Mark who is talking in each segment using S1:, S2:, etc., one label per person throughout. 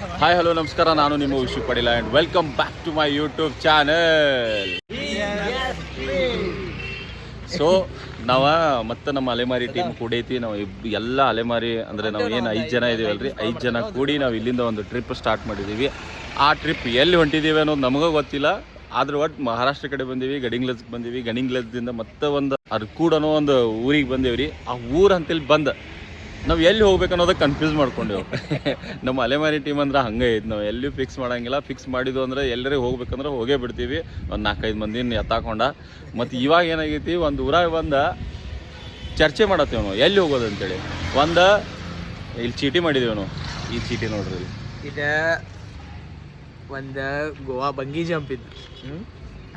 S1: Hi hello ನಮಸ್ಕಾರ. ನಾನು ನಿಮ್ಮ Vishu Padila and welcome back to my YouTube channel so ನಾವ ಮತ್ತೆ ನಮ್ಮ ಅಲೆಮಾರಿ ಟೀಮ್ ಕೂಡೈತಿ. ನಾವು ಎಲ್ಲ ಅಲೆಮಾರಿ, ಅಂದ್ರೆ ನಾವು ಏನು ಐದು ಜನ ಇದೀವಲ್ರಿ ಐದು ಜನ ಕೂಡಿ ನಾವು ಇಲ್ಲಿಂದ ಒಂದು ಟ್ರಿಪ್ ಸ್ಟಾರ್ಟ್ ಮಾಡಿದ್ದೀವಿ ಆ ಟ್ರಿಪ್ ಎಲ್ಲಿ ಹೊಂಟಿದೀವಿ ಅನ್ನೋದು ನಮಗೂ ಗೊತ್ತಿಲ್ಲ. ಆದ್ರೆ ಒಟ್ಟು ಮಹಾರಾಷ್ಟ್ರ ಕಡೆ ಬಂದೀವಿ ಗಡಿಂಗ್ಲಸ್ಗೆ ಬಂದೀವಿ. ಗಡಿಂಗ್ಲಸ್ದಿಂದ ಮತ್ತೆ ಒಂದು ಅರ್ಕೂಡ್ ಅನ್ನೋ ಒಂದು ಊರಿಗೆ ಬಂದೇವ್ರಿ. ಆ ಊರು ಅಂತೇಳಿ ಬಂದ. ನಾವು ಎಲ್ಲಿ ಹೋಗ್ಬೇಕು ಅನ್ನೋದಕ್ಕೆ ಕನ್ಫ್ಯೂಸ್ ಮಾಡ್ಕೊಂಡೇವು. ನಮ್ಮ ಅಲೆಮಾರಿ ಟೀಮ್ ಅಂದ್ರೆ ಹಂಗೆ ಐತಿ. ನಾವು ಎಲ್ಲಿ ಫಿಕ್ಸ್ ಮಾಡಂಗಿಲ್ಲ. ಫಿಕ್ಸ್ ಮಾಡಿದ್ದು ಅಂದ್ರೆ ಎಲ್ಲರಿಗೆ ಹೋಗ್ಬೇಕಂದ್ರೆ ಹೋಗೇ ಬಿಡ್ತೀವಿ. ಒಂದು ನಾಲ್ಕೈದು ಮಂದಿನ ಎತ್ತಾಕೊಂಡ. ಮತ್ತು ಇವಾಗ ಏನಾಗೈತಿ ಒಂದು ಊರಾಗ ಬಂದ ಚರ್ಚೆ ಮಾಡತ್ತೀವಿ ನಾವು. ಎಲ್ಲಿ ಹೋಗೋದು ಅಂತೇಳಿ. ಒಂದು ಇಲ್ಲಿ ಚೀಟಿ ಮಾಡಿದೀವಿ ನಾವು. ಈ ಚೀಟಿ ನೋಡ್ರಿ
S2: ಇದು ಒಂದು ಗೋವಾ ಬಂಗಿ ಜಂಪ್ ಇದು?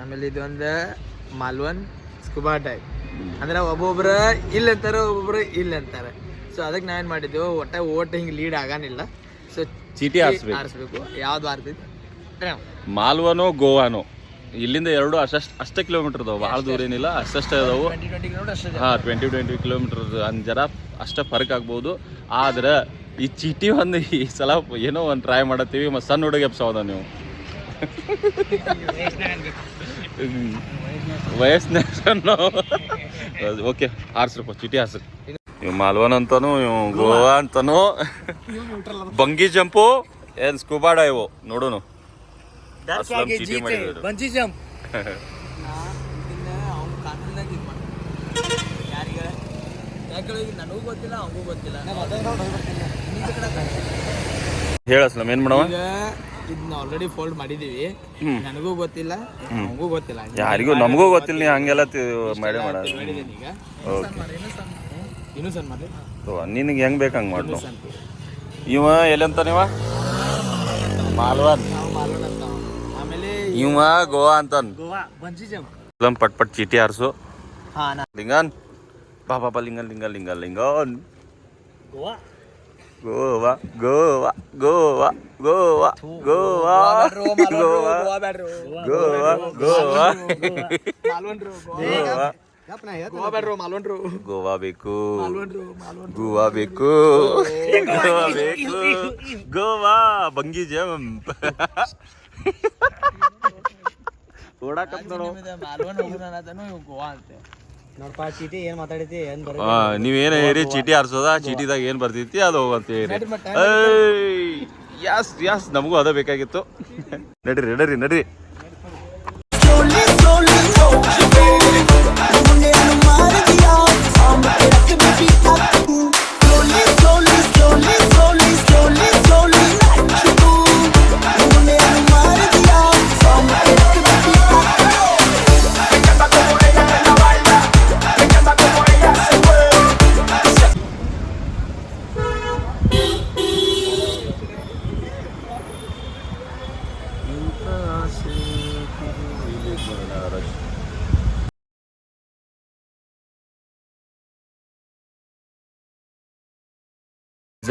S2: ಆಮೇಲೆ ಇದೊಂದು ಮಾಲ್ವನ್ ಸ್ಕುಬಾ ಟೈಪ್. ಅಂದ್ರೆ ಒಬ್ಬೊಬ್ರು ಇಲ್ಲ ಅಂತಾರೆ ಒಬ್ಬೊಬ್ರು ಇಲ್ಲ ಅಂತಾರೆ ಸೊ ಅದಕ್ಕೆ ನಾವೇನು ಮಾಡಿದ್ದೆವು ಒಟ್ಟ ಓಟ್ ಹಿಂಗೆ ಲೀಡ್ ಆಗಾನಿಲ್ಲ. ಸೊ
S1: ಚೀಟಿ ಆರಿಸ್ಬೇಕು
S2: ಆರಿಸ್ಬೇಕು ಯಾವ್ದು ಆರ್ತೈತಿ
S1: ಮಾಲ್ವನೋ ಗೋವಾನೋ. ಇಲ್ಲಿಂದ ಎರಡು ಅಷ್ಟಷ್ಟು ಅಷ್ಟೇ ಕಿಲೋಮೀಟರ್ ಅದಾವೆ ಭಾಳ ದೂರ ಏನಿಲ್ಲ ಅಷ್ಟಷ್ಟೇ ಅದಾವು
S2: ಟ್ವೆಂಟಿ ಟ್ವೆಂಟಿ ಕಿಲೋಮೀಟರ್ ಅಷ್ಟೇ
S1: ಹಾಂ ಟ್ವೆಂಟಿ ಟ್ವೆಂಟಿ ಕಿಲೋಮೀಟರ್ ಒಂದು ಜರ ಅಷ್ಟೇ ಫರ್ಕ್ ಆಗ್ಬೋದು. ಆದ್ರೆ ಈ ಚೀಟಿ ಒಂದು ಈ ಸಲ ಏನೋ ಒಂದು ಟ್ರೈ ಮಾಡತ್ತೀವಿ. ಮತ್ತು ಸಣ್ಣ ಹುಡುಗ ಎಪ್ಸೋದ ನೀವು. ವಯಸ್ಸಿನ ಓಕೆ ಆರ್ಸ್ರಪ್ಪ ಚೀಟಿ ಆರ್ಸ್ರಿ ಇವ್ ಮಾಲ್ವನ್ ಅಂತಾನು ಇವ್ ಗೋವಾ ಅಂತಾನು. ಬಂಗಿ ಜಂಪು ಏನ್ ಸ್ಕೂಬಾ ಡೈವ್ ನೋಡೋನು. ಹೇಳ ಜಂಪ್ ಏನ್ ಮಾಡವ?
S2: ಇದನ್ನ ಆಲ್ರೆಡಿ ಫೋಲ್ಡ್ ಮಾಡಿದೀವಿ. ನನಗೂ ಗೊತ್ತಿಲ್ಲ ನಮಗೂ ಗೊತ್ತಿಲ್ಲ.
S1: ಯಾರಿಗೂ ನಮಗೂ ಗೊತ್ತಿಲ್ಲ ನೀ ಹಂಗೆಲ್ಲ ಮಾಡೇ
S2: ಮಾಡೋದು
S1: ಓಕೆ
S2: ಇನ್ನೂ ಸಣ್ಣ ಮಾಡಿ
S1: ನಿನಗೆ ಹೆಂಗ್ ಬೇಕು ಹಂಗೆ ಮಾಡು
S2: ಇನ್ನೂ
S1: ನಾವು
S2: ಸಣ್ಣ
S1: ಇವ ಎಲ್ಲಂತ ನೀವ? ಮಾಲ್ವನ್.
S2: ನಾವು ಮಾಡೋಣ ಅಂತ ಅವ್ನು. ಆಮೇಲೆ
S1: ಇವ ಗೋವಾ ಅಂತಾನ್.
S2: ಗೋವಾ ಬಂಜಿ ಜಂಪ್
S1: ಅಸ್ಲಂ ಪಟ್ ಪಟ್ ಚೀಟಿ ಆರ್ಸು.
S2: ಹಾ ನಾ
S1: ಲಿಂಗನ್. ಬಾ ಬಾ ಬಾ ಲಿಂಗನ್ ಲಿಂಗನ್ ಲಿಂಗನ್ ಲಿಂಗನ್.
S2: ಗೋವಾ?
S1: ಗೋವಾ ಗೋವಾ ಗೋವಾ ಗೋವಾ ಗೋವಾ. ಗೋವಾ ಗೋವಾ ಗೋವಾ
S2: ಮಾಲ್ವನ್ರು
S1: ಗೋವಾ.
S2: ಗೋವಾ ಬ್ಯಾಡ್ರು ಮಾಲ್ವನ್ರು
S1: ಗೋವಾ ಬೇಕು.
S2: ಮಾಲ್ವನ್ರು ಮಾಲ್ವನ್ರು
S1: ಗೋವಾ ಬೇಕು. ಗೋವಾ ಬೇಕು. ಗೋವಾ ಬಂಗಿ ಜಂಪ್. ಓಡಾಕತ್ ನೋಡು.
S2: ಮಾಲ್ವನ್ ಹೋಗೋಣ ಅನ್ನೋದನ್ನು ಇವ್ ಗೋವಾ ಅಂತೆ. ನೋಡಪ್ಪ ಚೀಟಿ ಏನ್ ಮಾತಾಡೈತಿ ಏನ್ ಬರ
S1: ಆ, ನೀವೇನ ಹೇರಿ ಚೀಟಿ ಆರ್ಸೋದ? ಚೀಟಿದಾಗ ಏನ್ ಬರ್ತೈತಿ ಅದು ಹೋಗಂತ ಯಾಸ್
S2: ಯಾಸ್ ಮತ್ತ,
S1: ಯಸ್ ಯಸ್ ನಮಗೂ ಅದ ಬೇಕಾಗಿತ್ತು. ನಡ್ರಿ ನಡ್ರಿ ನಡ್ರಿ.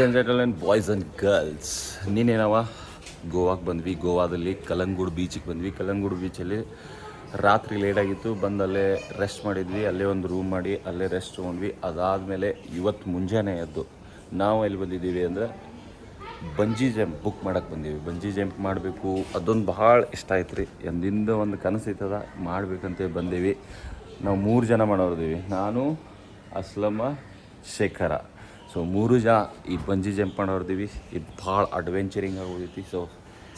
S1: And gentlemen boys and girls ನೀನೇನವ ಗೋವಾಕ್ಕೆ ಬಂದ್ವಿ, ಗೋವಾದಲ್ಲಿ ಕಲಂಗೂಡು ಬೀಚಿಗೆ ಬಂದ್ವಿ. ಕಲಂಗೂಡು ಬೀಚಲ್ಲಿ ರಾತ್ರಿ ಲೇಟಾಗಿತ್ತು ಬಂದು ಅಲ್ಲೇ ರೆಸ್ಟ್ ಮಾಡಿದ್ವಿ, ಅಲ್ಲೇ ಒಂದು ರೂಮ್ ಮಾಡಿ, ಅಲ್ಲೇ ರೆಸ್ಟ್ ತೊಗೊಂಡ್ವಿ. ಅದಾದಮೇಲೆ ಇವತ್ತು ಮುಂಜಾನೆ ಎದ್ದು ನಾವು ಎಲ್ಲಿ ಬಂದಿದ್ದೀವಿ ಅಂದರೆ ಬಂಜಿ ಜಂಪ್ ಬುಕ್ ಮಾಡಕ್ಕೆ ಬಂದೀವಿ. ಬಂಜಿ ಜಂಪ್ ಮಾಡಬೇಕು, ಅದೊಂದು ಭಾಳ ಇಷ್ಟ ಆಯ್ತು ರೀ. ಎಂದಿಂದ ಒಂದು ಕನಸು ಐತದ ಮಾಡ್ಬೇಕಂತ ಬಂದೀವಿ. ನಾವು ಮೂರು ಜನ ಮಾಡೋರ್ದೀವಿ ನಾನು ಅಸ್ಲಮ ಶೇಖರ. ಸೊ ಮೂರು ಜನ ಈ ಬಂಜಿ ಜಂಪ್ ಮಾಡೋರ್ದೀವಿ. ಇದು ಭಾಳ ಅಡ್ವೆಂಚರಿಂಗ್ ಆಗೋದೈತಿ ಸೊ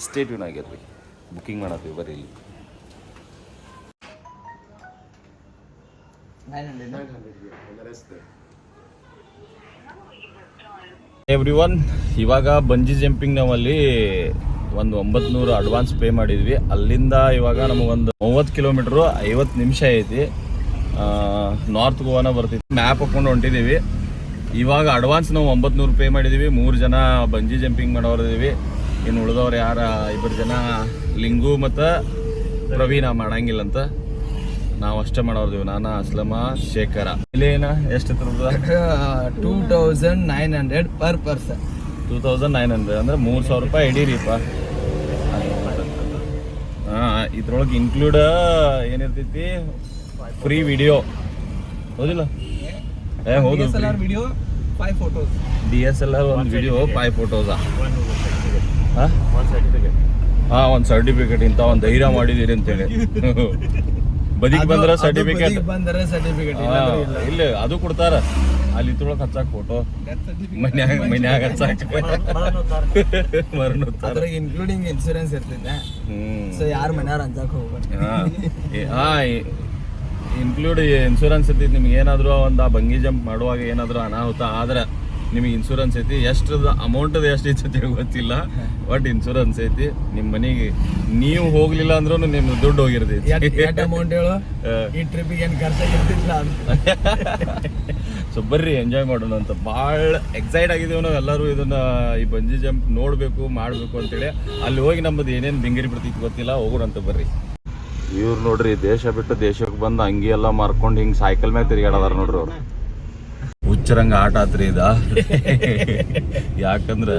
S1: ಸ್ಟೇಟ್ಯೂನ್ ಆಗಿರ್ರಿ ಬುಕ್ಕಿಂಗ್ ಮಾಡತ್ತೀವಿ ಬರೀ ಇಲ್ಲಿ. ಎವ್ರಿ ಒನ್ ಇವಾಗ ಬಂಜಿ ಜಂಪಿಂಗ್ ನಾವಲ್ಲಿ ಒಂದು ಒಂಬತ್ತು ನೂರು ಅಡ್ವಾನ್ಸ್ ಪೇ ಮಾಡಿದ್ವಿ. ಅಲ್ಲಿಂದ ಇವಾಗ ನಮಗೊಂದು ಮೂವತ್ತು ಕಿಲೋಮೀಟ್ರು ಐವತ್ತು ನಿಮಿಷ ಐತಿ. ನಾರ್ತ್ ಗೋವಾನ ಬರ್ತಿತ್ತು ಮ್ಯಾಪ್ ಹಾಕೊಂಡು ಹೊಂಟಿದ್ದೀವಿ ಇವಾಗ ಅಡ್ವಾನ್ಸ್ ನಾವು ಒಂಬತ್ತು ನೂರು ಪೇ ಮಾಡಿದ್ದೀವಿ ಮೂರು ಜನ ಬಂಜಿ ಜಂಪಿಂಗ್ ಮಾಡೋರಿದ್ದೀವಿ ಇನ್ನು ಉಳಿದವ್ರು ಯಾರ? ಇಬ್ಬರು ಜನ ಲಿಂಗು ಮತ್ತು ಪ್ರವೀಣ ಮಾಡಂಗಿಲ್ಲ ಅಂತ ನಾವು ಅಷ್ಟೇ ಮಾಡೋರ್ದೀವಿ. ನಾನು ಅಸ್ಲಮ ಶೇಖರ. ಇಲ್ಲೇನ ಎಷ್ಟು
S2: two thousand nine hundred per person
S1: two thousand nine hundred ಅಂದ್ರೆ ಮೂರು ಸಾವಿರ ರೂಪಾಯಿ ಇಡೀರಿಪ್ಪ ಹಾಂ ಇದ್ರೊಳಗೆ ಇನ್ಕ್ಲೂಡ್ ಏನಿರ್ತೈತಿ? ಫ್ರೀ ವಿಡಿಯೋ ಹೌದಿಲ್ಲ? ಏ ಹೌದು
S2: video five photos
S1: D S L R ಒಂದು ವಿಡಿಯೋ ಫೈವ್ ಫೋಟೋಸ್ ಹಾ ಒಂದು ಸರ್ಟಿಫಿಕೇಟ್ ಇಂತ ಒಂದು ಧೈರ್ಯ ಮಾಡಿದೀರಿ ಅಂತೇಳಿ. ಬದಿಗೆ ಬಂದ್ರೆ ಸರ್ಟಿಫಿಕೇಟ್
S2: ಬಂದರೆ ಸರ್ಟಿಫಿಕೇಟ್
S1: ಇಲ್ಲ. ಅದು ಕೊಡ್ತಾರ. ಅಲ್ಲಿ ತೊಳಕ್ ಹಚ್ಚಾಕ ಫೋಟೋ ಮನ್ಯಾಗ ಮನ್ಯಾಗ ಹಚ್ಚಾಕ ಮರಣ
S2: ಅದ್ರಾಗ ಇನ್ಕ್ಲೂಡಿಂಗ್ ಇನ್ಶೂರೆನ್ಸ್ ಇರ್ತೈತೆ.
S1: ಹ್ಮ್.
S2: ಸೊ ಯಾರು ಮನ್ಯಾರ ಹಂಚಾಕ ಹೋಗ್ಬಾರ್ದು
S1: ಹಾ. ಇನ್ಕ್ಲೂಡ್ ಇನ್ಶೂರೆನ್ಸ್ ಐತಿ ನಿಮ್ಗೆ ಏನಾದರೂ ಒಂದು ಆ ಬಂಗಿ ಜಂಪ್ ಮಾಡುವಾಗ ಏನಾದರೂ ಅನಾಹುತ ಆದ್ರೆ ನಿಮಗೆ ಇನ್ಶೂರೆನ್ಸ್ ಐತಿ. ಎಷ್ಟ್ರದ ಅಮೌಂಟ್ ಎಷ್ಟು ಐತಿ ಗೊತ್ತಿಲ್ಲ. ಬಟ್ ಇನ್ಶೂರೆನ್ಸ್ ಐತಿ. ನಿಮ್ಮ ಮನೆಗೆ ನೀವು ಹೋಗ್ಲಿಲ್ಲ ಅಂದ್ರೂ ನಿಮ್ಮ ದುಡ್ಡು ಹೋಗಿರ್ತೈತಿ.
S2: ಅಮೌಂಟ್ ಹೇಳು? ಈ ಟ್ರಿಪ್ಗೆ ಏನು ಖರ್ಚಾಗಿರ್ತಿಲ್ಲ
S1: ಸೊ ಬರ್ರಿ ಎಂಜಾಯ್ ಮಾಡೋಣ ಅಂತ. ಭಾಳ ಎಕ್ಸೈಟ್ ಆಗಿದ್ದೀವಿ ನಾವು ಎಲ್ಲರೂ ಇದನ್ನ ಈ ಬಂಜಿ ಜಂಪ್ ನೋಡಬೇಕು ಮಾಡಬೇಕು ಅಂತೇಳಿ. ಅಲ್ಲಿ ಹೋಗಿ ನಮ್ಮದು ಏನೇನು ಬಿಂಗಿರಿ ಬಿಡ್ತೈತಿ ಗೊತ್ತಿಲ್ಲ. ಹೋಗೋಣ ಅಂತ ಬರ್ರಿ. ಇವ್ರು ನೋಡ್ರಿ, ದೇಶ ಬಿಟ್ಟು ದೇಶಕ್ಕೆ ಬಂದು ಅಂಗಿ ಎಲ್ಲ ಮಾರ್ಕೊಂಡು ಹಿಂಗೆ ಸೈಕಲ್ ಮೇಲೆ ತಿರುಗಾಡದಾರ ನೋಡ್ರಿ ಅವ್ರು. ಹುಚ್ಚರಂಗ ಆಟ ಆತ್ರಿ ಇದ? ಯಾಕಂದ್ರ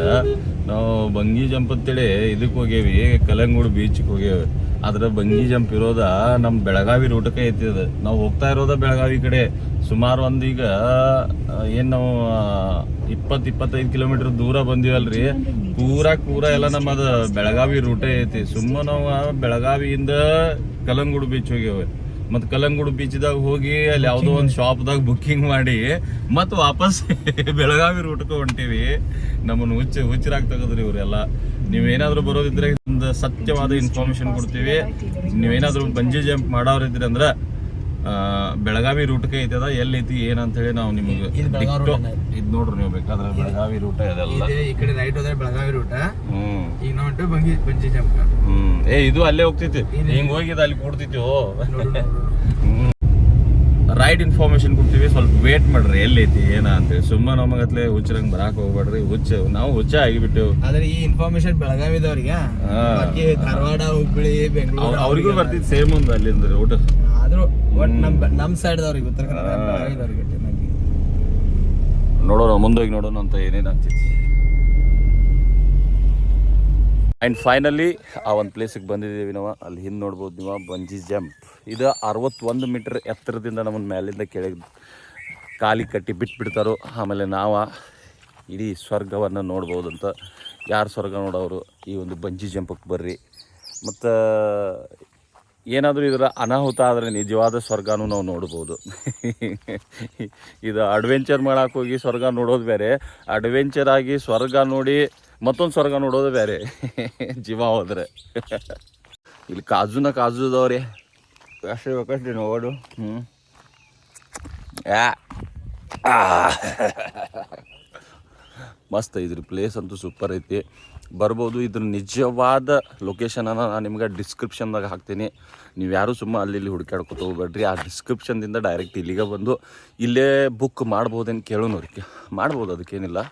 S1: ನಾವು ಬಂಗಿ ಜಂಪ್ ಅಂತೇಳಿ ಇದಕ್ಕೆ ಹೋಗೇವಿ ಕಲಂಗೂಡು ಬೀಚ್ಗೆ ಹೋಗೇವಿ ಆದ್ರೆ ಬಂಗಿ ಜಂಪ್ ಇರೋದ ನಮ್ಮ ಬೆಳಗಾವಿ ರೂಟಕ್ಕೆ ಐತಿ ಅದು. ನಾವು ಹೋಗ್ತಾ ಇರೋದ ಬೆಳಗಾವಿ ಕಡೆ. ಸುಮಾರು ಒಂದು ಈಗ ಏನ್ ನಾವು ಇಪ್ಪತ್ತು ಇಪ್ಪತ್ತೈದು ಕಿಲೋಮೀಟರ್ ದೂರ ಬಂದಿವಲ್ರಿ ಪೂರಾ ಪೂರಾ ಎಲ್ಲ ನಮ್ಮದು ಬೆಳಗಾವಿ ರೂಟೇ ಐತಿ. ಸುಮ್ಮ ನಾವು ಬೆಳಗಾವಿಯಿಂದ ಕಲಂಗೂಡು ಬೀಚ್ ಹೋಗ್ಯಾವೆ ಮತ್ತು ಕಲಂಗುಡು ಬೀಚ್ದಾಗ ಹೋಗಿ ಅಲ್ಲಿ ಯಾವುದೋ ಒಂದು ಶಾಪ್ದಾಗ ಬುಕ್ಕಿಂಗ್ ಮಾಡಿ ಮತ್ತು ವಾಪಸ್ ಬೆಳಗಾವಿ ರೂಟ್ಗೆ ಹೊಂಟೀವಿ. ನಮ್ಮನ್ನು ಹುಚ್ಚ ಹುಚ್ಚರಾಗಿ ತೆಗೆದ್ರಿ ಇವರೆಲ್ಲ. ನೀವೇನಾದ್ರೂ ಬರೋದಿದ್ರೆ ಒಂದು ಸತ್ಯವಾದ ಇನ್ಫಾರ್ಮೇಶನ್ ಕೊಡ್ತೀವಿ. ನೀವೇನಾದ್ರೂ ಬಂಜಿ ಜಂಪ್ ಮಾಡೋರಿದ್ರಿ ಅಂದ್ರೆ ಬೆಳಗಾವಿ ರೂಟ್ಗೆ ಐತದ ಎಲ್ಲಿ ಐತಿ ಏನಂತ ಹೇಳಿ ನಾವು ನಿಮಗೆ
S2: ಇದು
S1: ನೋಡ್ರಿ ನೀವು ಬೇಕಾದ್ರೆ ಬೆಳಗಾವಿ ರೂಟ ಇದೆಲ್ಲ
S2: ಇದೆ ಈ ಕಡೆ ರೈಟ್ ಹೋದ್ರೆ ಬೆಳಗಾವಿ ರೂಟ ಈಗ ನಾವು ಹೊಂಟು ಬಂಗಿ
S1: ಹ್ಮ್. ಏ ಇದು ಅಲ್ಲೇ ಹೋಗ್ತೈತಿ ಹಿಂಗ್ ಹೋಗಿದ ಅಲ್ಲಿ
S2: ಕೊಡ್ತಿತ್ತು
S1: ರೈಟ್ ಇನ್ಫಾರ್ಮೇಶನ್ ಕೊಡ್ತೀವಿ. ಸ್ವಲ್ಪ ವೇಟ್ ಮಾಡ್ರಿ ಎಲ್ಲೈತಿ ಏನ ಅಂತೇಳಿ ಸುಮ್ಮನೆ ನಮಗತ್ಲೆ ಹುಚ್ಚರಂಗ್ ಬರಾಕ್ ಹೋಗ್ಬೇಡ್ರಿ. ಹುಚ್ಚ ನಾವು ಹುಚ್ಚ ಆಗಿಬಿಟ್ಟೆವು.
S2: ಆದ್ರೆ ಈ ಇನ್ಫಾರ್ಮೇಶನ್ ಬೆಳಗಾವಿದವ್ರಿಗೆ? ಧಾರವಾಡ ಹುಬ್ಬಳ್ಳಿ ಬೆಂಗಳೂರು
S1: ಅವ್ರಿಗೂ ಬರ್ತಿತ್ತು ಸೇಮ್ ಒಂದು ಅಲ್ಲಿಂದ ಊಟ.
S2: ಒಟ್ ನಮ್ ನಮ್ ಸೈಡ್ ದವ್ರಿಗೆ ಉತ್ತರ ಕನ್ನಡ ಬೆಳಗಾವಿದವ್ರಿಗೆ ಚೆನ್ನಾಗಿ
S1: ನೋಡೋಣ ಮುಂದೋಗಿ ನೋಡೋಣ ಅಂತ ಏನೇನು ಆಗ್ತೈತಿ ಆ್ಯಂಡ್ ಫೈನಲಿ ಆ ಒಂದು ಪ್ಲೇಸಿಗೆ ಬಂದಿದ್ದೀವಿ ನಾವು. ಅಲ್ಲಿ ಹಿಂದೆ ನೋಡ್ಬೋದು ನೀವು ಬಂಜಿ ಜಂಪ್. ಇದು ಅರವತ್ತೊಂದು ಮೀಟರ್ ಎತ್ತರದಿಂದ ನಮ್ಮನ್ನು ಮೇಲಿಂದ ಕೆಳಗೆ ಕಾಲಿ ಕಟ್ಟಿ ಬಿಟ್ಬಿಡ್ತಾರೋ ಆಮೇಲೆ ನಾವು ಇಡೀ ಸ್ವರ್ಗವನ್ನು ನೋಡ್ಬೋದು ಅಂತ ಯಾರು ಸ್ವರ್ಗ ನೋಡೋರು? ಈ ಒಂದು ಬಂಜಿ ಜಂಪಕ್ಕೆ ಬರ್ರಿ. ಮತ್ತು ಏನಾದರೂ ಇದರ ಅನಾಹುತ ಆದರೆ ನಿಜವಾದ ಸ್ವರ್ಗನೂ ನಾವು ನೋಡ್ಬೋದು. ಇದು ಅಡ್ವೆಂಚರ್ ಮಾಡೋಕೆ ಹೋಗಿ ಸ್ವರ್ಗ ನೋಡೋದು ಬೇರೆ ಅಡ್ವೆಂಚರ್ ಆಗಿ ಸ್ವರ್ಗ ನೋಡಿ ಮತ್ತೊಂದು ಸ್ವರ್ಗ ನೋಡೋದು ಬೇರೆ. ಜೀವ ಹೋದರೆ. ಇಲ್ಲಿ ಕಾಜುನ ಕಾಜುದವ್ರಿ. ಅಷ್ಟೇ ಬೇಕಷ್ಟೇ ನೋಡು ಹ್ಞೂ. ಮಸ್ತ್ ಇದ್ರ ಪ್ಲೇಸ್ ಅಂತೂ ಸೂಪರ್ ಐತಿ. ಬರ್ಬೋದು. ಇದ್ರ ನಿಜವಾದ ಲೊಕೇಶನನ್ನು ನಾನು ನಿಮ್ಗೆ ಡಿಸ್ಕ್ರಿಪ್ಷನ್ದಾಗ ಹಾಕ್ತೀನಿ. ನೀವು ಯಾರು ಸುಮ್ಮ ಅಲ್ಲಿ ಇಲ್ಲಿ ಹುಡುಕಾಡ್ಕೊತ ಹೋಗ್ಬೇಡ್ರಿ. ಆ ಡಿಸ್ಕ್ರಿಪ್ಷನ್ದಿಂದ ಡೈರೆಕ್ಟ್ ಇಲ್ಲಿಗೆ ಬಂದು ಇಲ್ಲೇ ಬುಕ್ ಮಾಡ್ಬೋದೇನು ಕೇಳೋನು ಅವ್ರಿಗೆ. ಮಾಡ್ಬೋದು, ಅದಕ್ಕೇನಿಲ್ಲ.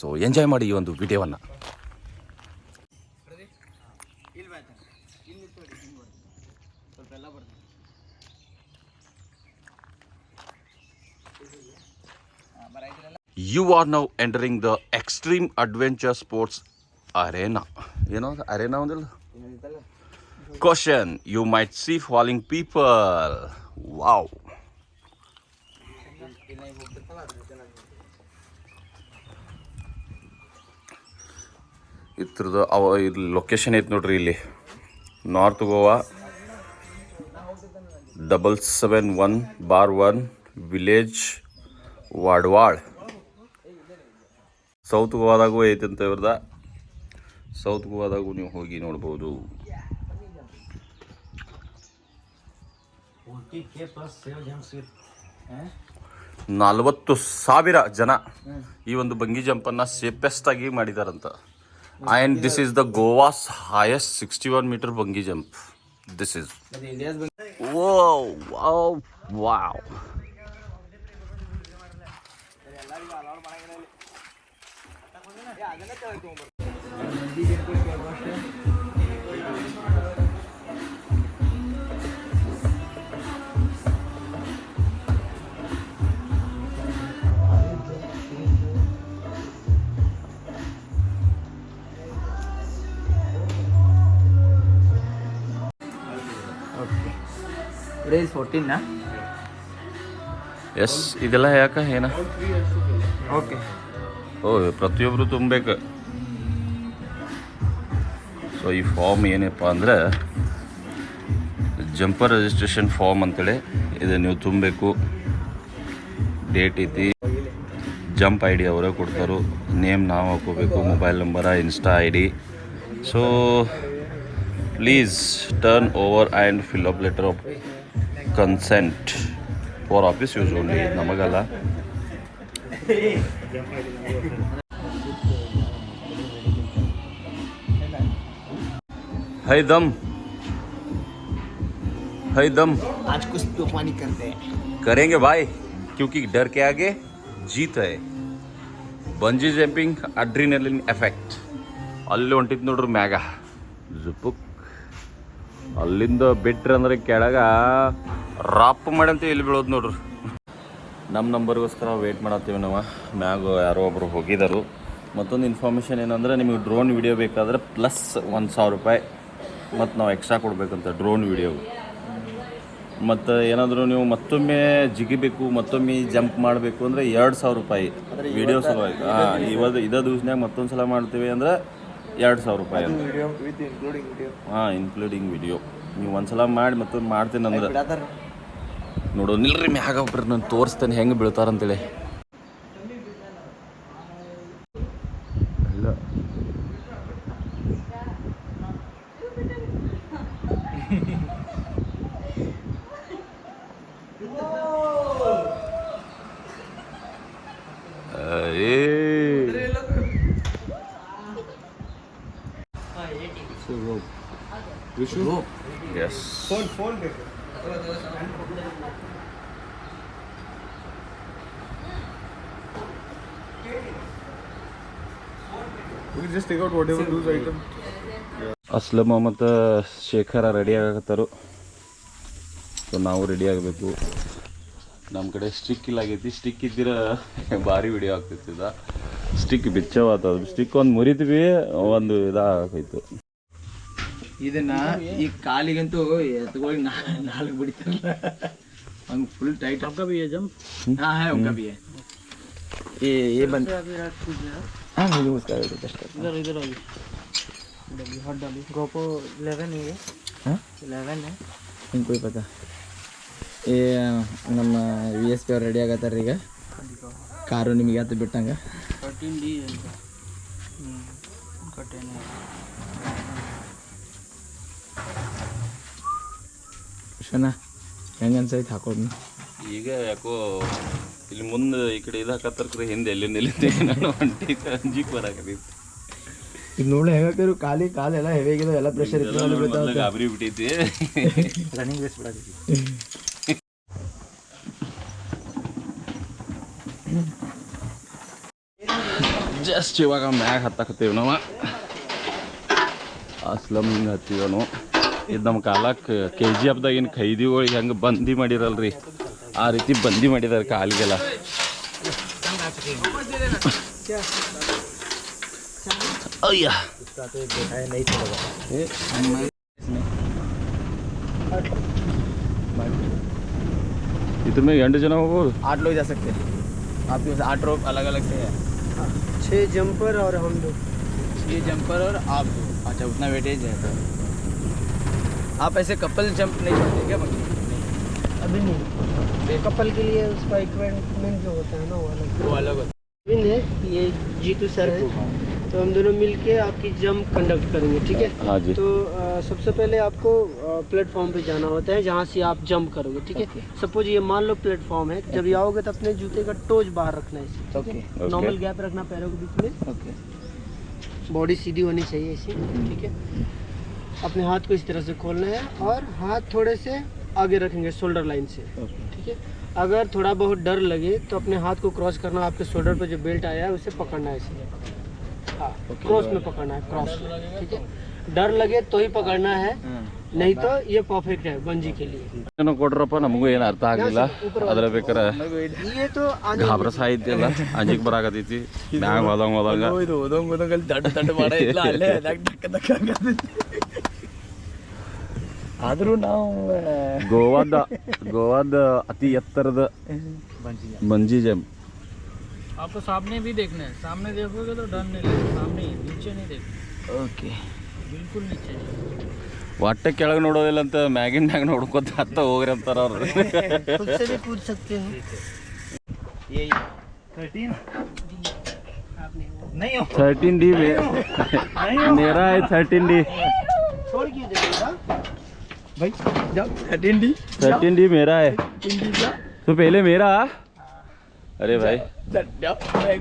S1: ಸೊ ಎಂಜಾಯ್ ಮಾಡಿ ಈ ಒಂದು ವಿಡಿಯೋವನ್ನು. You are now entering the extreme adventure sports arena ಏನೋ ಅರೇನಾ ಒಂದಿಲ್ಲ? Caution you might see falling people wow ಇದ್ರದ್ದು ಅವ ಇಲ್ಲಿ ಲೊಕೇಶನ್ ಐತೆ ನೋಡ್ರಿ ಇಲ್ಲಿ. North Goa double seven one bar one village Vadval south ಗೋವಾದಾಗೂ ಐತೆ ಅಂತ ಇವ್ರದ. ಸೌತ್ ಗೋವಾದಾಗೂ ನೀವು ಹೋಗಿ ನೋಡ್ಬೋದು. ನಲ್ವತ್ತು ಸಾವಿರ ಜನ ಈ ಒಂದು ಬಂಗಿ ಜಂಪನ್ನು ಸೇಫೆಸ್ಟ್ ಆಗಿ ಮಾಡಿದಾರಂತ. And this is the Goa's highest sixty one meter bungee jump.
S2: This
S1: is oh wow
S2: wow today is fourteen
S1: yes ಇದೆಲ್ಲ ಯಾಕ ಏನ
S2: ಓಕೆ
S1: ಓ ಪ್ರತಿಯೊಬ್ಬರು ತುಂಬಬೇಕು ಸೊ ಈ ಫಾರ್ಮ್ ಏನಪ್ಪ ಅಂದರೆ ಜಂಪರ್ ರಿಜಿಸ್ಟ್ರೇಷನ್ ಫಾರ್ಮ್ ಅಂತೇಳಿ ಇದು ನೀವು ತುಂಬಬೇಕು. ಡೇಟ್ ಐತಿ ಜಂಪ್ ಐ ಡಿ ಅವರೇ ಕೊಡ್ತಾರೆ. ನೇಮ್ ನಾವು ಹಾಕೋಬೇಕು mobile number insta I D so please turn over and fill up letter of consent for office use only ನಮಗಲ್ಲ. है दम है दम
S2: आज कुछ तूफानी करते हैं
S1: करेंगे भाई क्योंकि डर के आगे जीत है ಬಂಜಿ ಜಂಪಿಂಗ್ ಅಡ್ರಿನಲಿನ್ ಎಫೆಕ್ಟ್ ಅಲ್ಲಿ ಹೊಂಟಿದ್ ನೋಡ್ರಿ ಮ್ಯಾಗ ಜುಪುಕ್ ಅಲ್ಲಿಂದ ಬಿಟ್ರಿ ಅಂದ್ರೆ ಕೆಳಗ ರಾಪ್ ಮಾಡಂತ ಇಲ್ಲಿ ಬೀಳೋದು ನೋಡ್ರಿ ನಮ್ಮ ನಂಬರ್ಗೋಸ್ಕರ ವೇಟ್ ಮಾಡತ್ತೀವಿ ನಾವು ಮ್ಯಾಗ ಯಾರೋ ಒಬ್ರು ಹೋಗಿದರು ಮತ್ತೊಂದು ಇನ್ಫಾರ್ಮೇಷನ್ ಏನಂದ್ರೆ ನಿಮಗೆ ಡ್ರೋನ್ ವಿಡಿಯೋ ಬೇಕಾದ್ರೆ ಪ್ಲಸ್ ಒಂದು ಸಾವಿರ ರೂಪಾಯಿ ಮತ್ತು ನಾವು ಎಕ್ಸ್ಟ್ರಾ ಕೊಡಬೇಕಂತ ಡ್ರೋನ್ ವಿಡಿಯೋ ಮತ್ತು ಏನಾದರೂ ನೀವು ಮತ್ತೊಮ್ಮೆ ಜಿಗಿಬೇಕು ಮತ್ತೊಮ್ಮೆ ಜಂಪ್ ಮಾಡಬೇಕು ಅಂದರೆ ಎರಡು ಸಾವಿರ ರೂಪಾಯಿ ವಿಡಿಯೋ ಸಲುವಾಗಿ. ಹಾಂ ಇವತ್ತು ಇದೇ ದಿವಸನಾಗ ಮತ್ತೊಂದು ಸಲ ಮಾಡ್ತೀವಿ ಅಂದ್ರೆ ಎರಡು ಸಾವಿರ ರೂಪಾಯಿ ಹಾಂ ಇನ್ಕ್ಲೂಡಿಂಗ್ ವಿಡಿಯೋ ನೀವು ಒಂದ್ಸಲ ಮಾಡಿ ಮತ್ತೊಂದು ಮಾಡ್ತೀನಿ ಅಂದ್ರೆ ನೋಡೋ ನಿಲ್ರಿ ಮ್ಯಾಗ ಒಬ್ರು ನಾನು ತೋರಿಸ್ತೇನೆ ಹೆಂಗೆ ಬೀಳ್ತಾರಂತೇಳಿ ಇಲ್ಲ ಅರೇ ಎಸ್
S2: ಫೋನ್ ಫೋನ್ ಬೇಕು ಅಸ್ಲ
S1: ಮೊಹಮ್ಮದ್ ಮತ್ತು ಶೇಖರ ರೆಡಿ ಆಗಕತ್ತಾರು. ಸೊ ನಾವು ರೆಡಿ ಆಗಬೇಕು. ನಮ್ಮ ಕಡೆ ಸ್ಟಿಕ್ ಇಲ್ಲ ಆಗೈತಿ. ಸ್ಟಿಕ್ ಇದ್ದಿರ ಭಾರಿ ವಿಡಿಯೋ ಆಗ್ತಿತ್ತಿದ ಸ್ಟಿಕ್ ಬಿಚ್ಚವಾತ. ಸ್ಟಿಕ್ ಒಂದು ಮುರಿದ್ವಿ ಒಂದು ಇದಾಗೋಯ್ತು
S2: ಇದನ್ನ ಈ ಕಾಲಿಗಂತೂ ಎತ್ಕೊಳ್ಳಿ ನಾಲ್ಕು ಬಿಡಿತಲ್ಲ ಹಂಗೆ ಫುಲ್ ಟೈಟ್ ಹಂಗ ಬಿ ಜಮ್ ಹಾಂ ಹಾಂ ಹಂಗ ಬಿ ಏ ಬಂದ. हाँ मुझे उसका टेस्ट इधर इधर आइए डब्ल्यू हट डाली गोपो 11 है ये हाँ 11 है इनको ही पता ಏ ನಮ್ಮ ವಿ ಎಸ್ ಪಿ ಅವ್ರು ರೆಡಿ ಆಗತ್ತಾರ ಈಗ ಕಾರು ನಿಮಗೆ ಆತು ಬಿಟ್ಟಂಗ
S3: ಥರ್ಟೀನ್ ಡಿ ಅಂತ ಕಟ್ಟೇನೆ
S2: ಶನ ಹೆಂಗೆ ಅನ್ಸೈತೆ ಹಾಕೋದು
S1: ಈಗ ಯಾಕೋ ಇಲ್ಲಿ ಮುಂದೆ ಈ ಕಡೆ ಇದು ಹಾಕತ್ತರ್ಕ್ರೆ ಹಿಂದೆ ಎಲ್ಲಿ ನಿಲ್ಲಿದ್ದೆ ನಾನು ಹೊಂಟಿ ಅಂಜಿಕ್ ಬರಾಕತ್ತೈತಿ.
S2: ಇದು ನೋಡಿ ಹೆಂಗಾಗ್ತಿರು ಖಾಲಿ ಕಾಲೆಲ್ಲ ಹೆವಿ ಆಗಿದೆ ಎಲ್ಲ ಪ್ರೆಷರ್
S1: ಮೊದ್ಲು ಗಾಬರಿ ಬಿಟ್ಟೈತಿ
S2: ರನ್ನಿಂಗ್ ರೇಸ್ ಬಿಡಾಕೈತಿ
S1: ಜಸ್ಟ್ ಇವಾಗ ಮ್ಯಾಗ ಹತ್ತಾಕತ್ತೀವಿ ನಾವು. ಅಸ್ಲಮ್ ಹಿಂಗೆ ಹತ್ತೀವಿ ನಾವು. ಇದು ನಮ್ಮ ಕಾಲಕ್ಕೆ ಕೆ ಜಿ ಎಫ್ದಾಗ ಏನು ಖೈದಿಗಳು ಹೆಂಗೆ ಬಂದಿ ಮಾಡಿರಲ್ರಿ? ಆ ರೀತಿ ಬಂದಿ ಮಾಡಿದಾರೆ ಕಾಲಿಗೆಲ್ಲ ಅಯ್ಯ ಇದ್ರ ಮೇಲೆ ಎಂಟು ಜನ ಹೋಗ್ಬೋದು
S2: आठ लोग जा सकते हैं आपके पास आठ रोप अलग अलग से है
S3: छः जंपर और हम दो
S2: ये जंपर और आप दो अच्छा उतना वेटेज है आप ऐसे कपल जंप नहीं करते क्या बंकी
S3: अभी नहीं। कपल के लिए उसका इक्विपमेंट जो होता है ना वो अलग।
S2: वो अलग होता
S3: अरविंद है ये जीतू सर है। तो हम दोनों मिलके आपकी जंप कंडक्ट करेंगे ठीक है?
S1: हाँ जी।
S3: तो अ, सबसे पहले आपको प्लेटफॉर्म पे जाना होता है जहाँ से आप जंप करोगे ठीक है? सपोज़ ये मान लो प्लेटफॉर्म है जब ये आओगे तो अपने जूते का टोज बाहर रखना है
S2: ओके
S3: नॉर्मल गैप रखना पैरों के बीच में।
S2: ओके
S3: बॉडी सीधी होनी चाहिए इसी ठीक है? अपने हाथ को इस तरह से खोलना है और हाथ थोड़े से आगे रखेंगे शोल्डर लाइन से ठीक है अगर थोड़ा बहुत डर लगे तो अपने हाथ को क्रॉस करना आपके शोल्डर पे जो बेल्ट आया है उसे पकड़ना है इसे हाँ क्रॉस में पकड़ना है क्रॉस में ठीक है डर लगे तो ही पकड़ना है नहीं तो ये परफेक्ट है बंजी के लिए
S1: ಏನೋ ಕೊಡ್ರಪ್ಪ ನಮಗೂ ಏನು ಅರ್ಥ ಆಗಲಿಲ್ಲ ಅದ್ರ ಬೇಕಾರೆ
S3: ये तो आने
S1: ಗಾಬ್ರ ಸಾಹಿತ್ಯ ಅಂಜಿಕ್ ಬರಾಕತೈತಿ ಮ್ಯಾಗ ಹೋದಂಗ ಹೋದಂಗ
S2: ಇದು ಓದಂಗ್ ಓದಂಗಲ್ಲಿ ದಡ್ಡ ದಡ್ಡ ಮಾಡ ಇಲ್ಲ ಅಲ್ಲೇ ದಕ್ ದಕ್ ದಕ್ ಆಗತ್ತೆ. ಆದ್ರೂ ನಾವು
S1: ಗೋವಾದ ಗೋವಾದ ಅತಿ ಎತ್ತರದ ಬಂಜಿ ಜಂಪ್
S3: आपको सामने भी देखना है सामने देखोगे तो डर नहीं लगेगा सामने ही नीचे नहीं देखना
S2: ಓಕೆ
S3: बिल्कुल नीचे नहीं
S1: ಹೊಟ್ಟೆ ಕೆಳಗೆ ನೋಡೋದಿಲ್ಲ ಅಂತ ಮ್ಯಾಗಿನ್ ಮ್ಯಾಗ ನೋಡ್ಕೊತ ಹತ್ತ ಹೋಗ್ರಿ ಅಂತಾರ ಅವ್ರು
S3: खुद से भी कूद सकते हो
S2: यही नहीं हो
S1: थर्टीन डी मेरा है थर्टीन डी
S3: छोड़ क्यों देगा
S2: भाई जाओ डी
S1: डी मेरा है। तो पहले मेरा अरे भाई।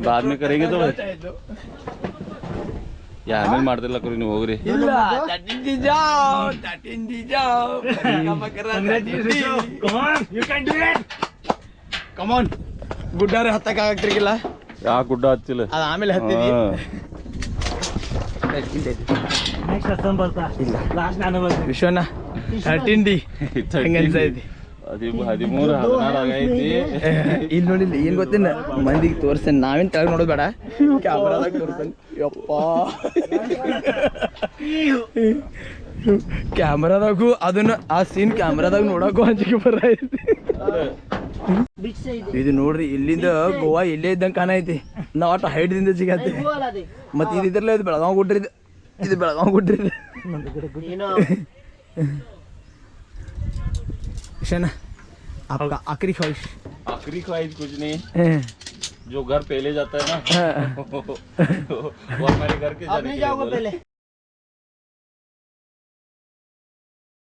S1: बाद में करेंगे तो। भाई या हमें मारते लकड़ी नहीं
S2: होगरे थर्टीन डी जाओ थर्टीन डी जाओ come on you can do it come on ಗುಡ್ಡ ಹತ್ತಕ್ಕೆ ಆಗ್ತಿರ್ಗಿಲ್ಲ
S1: ಯಾ ಗುಡ್ಡ ಹತ್ತಿಲ್ಲ
S2: ಅದು ಆಮೇಲೆ ಹತ್ತಿದಿ
S1: लास्ट
S2: नाना बस विश्वना ಥರ್ಟೀನ್ ಡಿ
S1: ಹೆಂಗನ್ಸೈತಿ ಹದಿಮೂರು ಹದಿನಾರು ಆಗೈತಿ
S2: ಇಲ್ಲಿ ನೋಡಿಲ್ಲ ಏನ್ ಗೊತ್ತಿನ ಮಂದಿಗೆ ತೋರ್ಸೇನ್ ನಾವೇನ್ ಕೆಳಗೆ ನೋಡೋದು ಬೇಡ. ಕ್ಯಾಮ್ರಾದಾಗ ತೋರ್ಸೇನ್ ಕ್ಯಾಮ್ರಾದಾಗು ಅದನ್ನ ಆ ಸೀನ್ ಕ್ಯಾಮ್ರಾದಾಗ ನೋಡಕ್ಕೂ ಅಂಜಿಕೆ ಬರೈತಿ. ಇದು ನೋಡ್ರಿ ಇಲ್ಲಿಂದ ಗೋವಾ ಇಲ್ಲೇ ಇದ್ದಂಗೆ ಕಾಣೈತಿ. ನಾ ಒಟ್ಟು
S3: ಹೈಟ್ ದಿಂದ ಸಿಗತ್ತೆ.
S2: ಮತ್ತೆ ಇದಿದ್ರಲ್ಲ ಇದು ಬೆಳಗಾವ್ ಕೊಟ್ರಿ ಇದು. ಬೆಳಗಾವ್
S3: ಕೊಟ್ರಿ
S2: शना आपका आखिरी ख्वाहिश।
S1: आखिरी ख्वाहिश कुछ नहीं। जो घर पहले जाता है ना हाँ। वो हमारे घर के जाने
S3: जाओगे पहले?